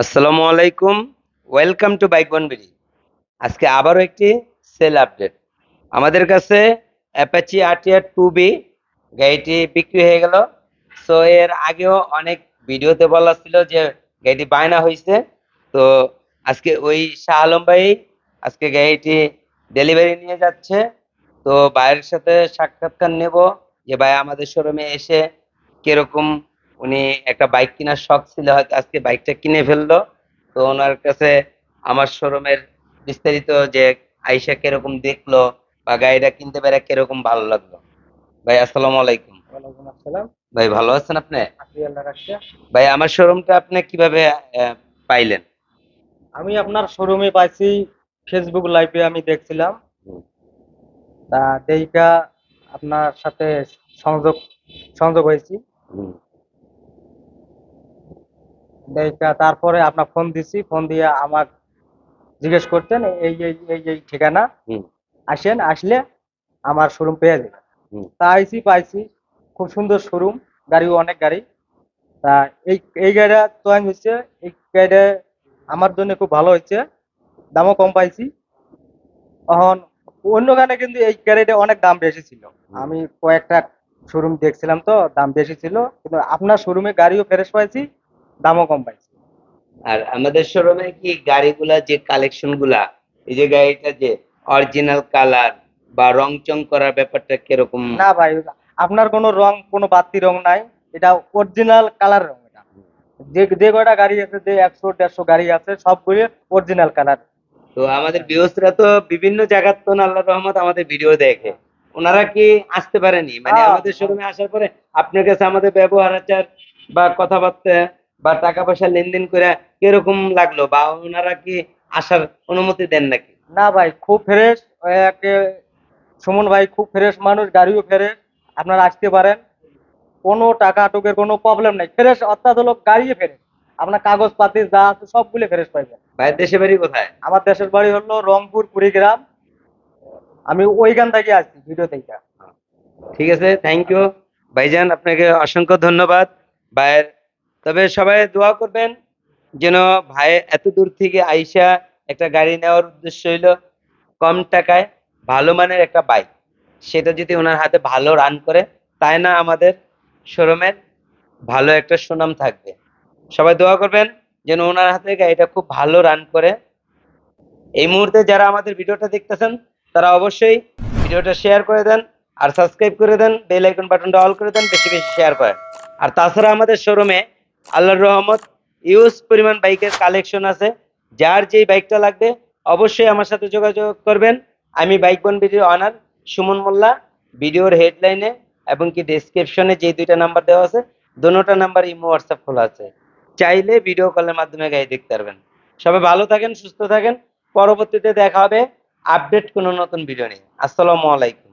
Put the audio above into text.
আসসালামু আলাইকুম। Welcome to bike বনবিডি আজকে আবারও একটি সেল আপডেট আমাদের কাছে অ্যাপাচি আরটিআর টু বি গাড়িটি বিক্রি হয়ে গেল। সো এর আগেও অনেক ভিডিওতে বলা ছিল যে গাড়িটি বায়না হয়েছে। তো, আজকে ওই শাহ আলম ভাই আজকে গাড়িটি ডেলিভারি নিয়ে যাচ্ছে। তো, ভাইয়ের সাথে সাক্ষাৎকার নেব যে, ভাই, আমাদের শোরুমে এসে কীরকম উনি একটা বাইক কেনার শখ ছিল হয়তো আজকে বাইকটা কিনে ফেলল। তো ওনার কাছে আমার শোরুমের বিস্তারিত যে আইসা কীরকম দেখল বা গাড়িটা কিনতে পেরে কীরকম ভালো লাগল। ভাই আসসালামু আলাইকুম। ওয়ালাইকুম আসসালাম। ভাই ভালো আছেন আপনি? ভাই আমার শোরুমটা আপনি কীভাবে পাইলেন? আমি আপনার শোরুমে পাইছি ফেসবুক লাইভে আমি দেখছিলাম। তা দেইকা আপনার সাথে সংযোগ সংযোগ হয়েছি। দেইকা তারপরে আপনার ফোন দিছি ফোন দিয়ে আমার জিজ্ঞেস করতেন এই এই এই এই ঠিকানা। আসেন আসলে আমার শোরুম পেয়ে হুম। তা আইছি পাইছি খুব সুন্দর শোরুম গাড়িও অনেক গাড়ি। তা এই এই গাড়িটা চয়েস হচ্ছে এই গাড়িটা আমার জন্য খুব ভালো হয়েছে দামও কম পাইছি। এখন অন্য গানে কিন্তু এই গাড়িটা অনেক দাম বেশি ছিল। আমি কয়েকটা শোরুম দেখছিলাম তো দাম বেশি ছিল কিন্তু আপনার শোরুমে গাড়িও ফ্রেশ পাইছি দামও কম পাইছি। আর আমাদের শোরুমে কি গাড়িগুলা যে কালেকশনগুলা এই যে গাড়িটা যে অরিজিনাল কালার বা রং চং করার ব্যাপারটা কীরকম? না ভাই আপনার কোনো রং কোনো বাড়তি রং নাই এটা অরিজিনাল কালার রং এটা। যে যে কয়টা গাড়ি আছে যে একশো দেড়শো গাড়ি আছে সবগুলি অরিজিনাল কালার তো আমাদের ভিউসরা তো বিভিন্ন জায়গার তো আল্লাহ রহমত আমাদের ভিডিও দেখে। ওনারা কি আসতে পারেনি? মানে। আমাদের শোরুমে আসার পরে আপনার কাছে আমাদের ব্যবহার আচার বা কথাবার্তা বা টাকা পয়সা লেনদেন করে কীরকম লাগল? বা ওনারা কি আসার অনুমতি দেন নাকি? না ভাই খুব ফ্রেশ সুমন ভাই খুব ফ্রেশ মানুষ গাড়িও ফ্রেশ আপনারা আসতে পারেন। কোনো টাকা টুকের কোনো প্রবলেম নাই ফ্রেশ অর্থাৎ হলো গাড়িও ফ্রেশ আপনার কাগজপাতি যা আছে সবগুলো ফ্রেশ পাইবেন। ভাইয়ের দেশের বাড়ি কোথায়? আমার দেশের বাড়ি হলো রংপুর কুড়িগ্রাম। আমি ওইখান থেকে আসছি ভিডিও থেকে। ঠিক আছে থ্যাংক ইউ ভাইজান আপনাকে অসংখ্য ধন্যবাদ। ভাইয়ের তবে সবাই দোয়া করবেন যেন ভাই এত দূর থেকে আইসা একটা গাড়ি নেওয়ার উদ্দেশ্য হইল কম টাকায় ভালো মানের একটা বাইক সেটা যদি ওনার হাতে ভালো রান করে, তাই না আমাদের শোরুমের ভালো একটা সুনাম থাকবে। সবাই দোয়া করবেন যেন ওনার হাতে গাড়িটা খুব ভালো রান করে। এই মুহূর্তে যারা আমাদের ভিডিওটা দেখতেছেন, তারা অবশ্যই ভিডিওটা শেয়ার করে দেন আর সাবস্ক্রাইব করে দেন বেল আইকন বাটনটা অল করে দেন, বেশি বেশি শেয়ার করেন। আর তাছাড়া আমাদের শোরুমে আল্লাহর রহমত ইউজ পরিমাণ বাইকের কালেকশন আছে। যার যেই বাইকটা লাগবে, অবশ্যই আমার সাথে যোগাযোগ করবেন। আমি বাইক বন ভিডিও অনার সুমন মোল্লা। ভিডিওর হেডলাইনে এবং কি ডেসক্রিপশনে যে দুইটা নাম্বার দেওয়া আছে, দুটোটা নাম্বার ইমো হোয়াটসঅ্যাপ খোলা আছে। চাইলে ভিডিও কলের মাধ্যমে গাড়ি দেখতে পারবেন। সবাই ভালো থাকেন, সুস্থ থাকেন। পরবর্তীতে দেখা হবে আপডেট কোনো নতুন ভিডিও নিয়ে। আসসালামু আলাইকুম।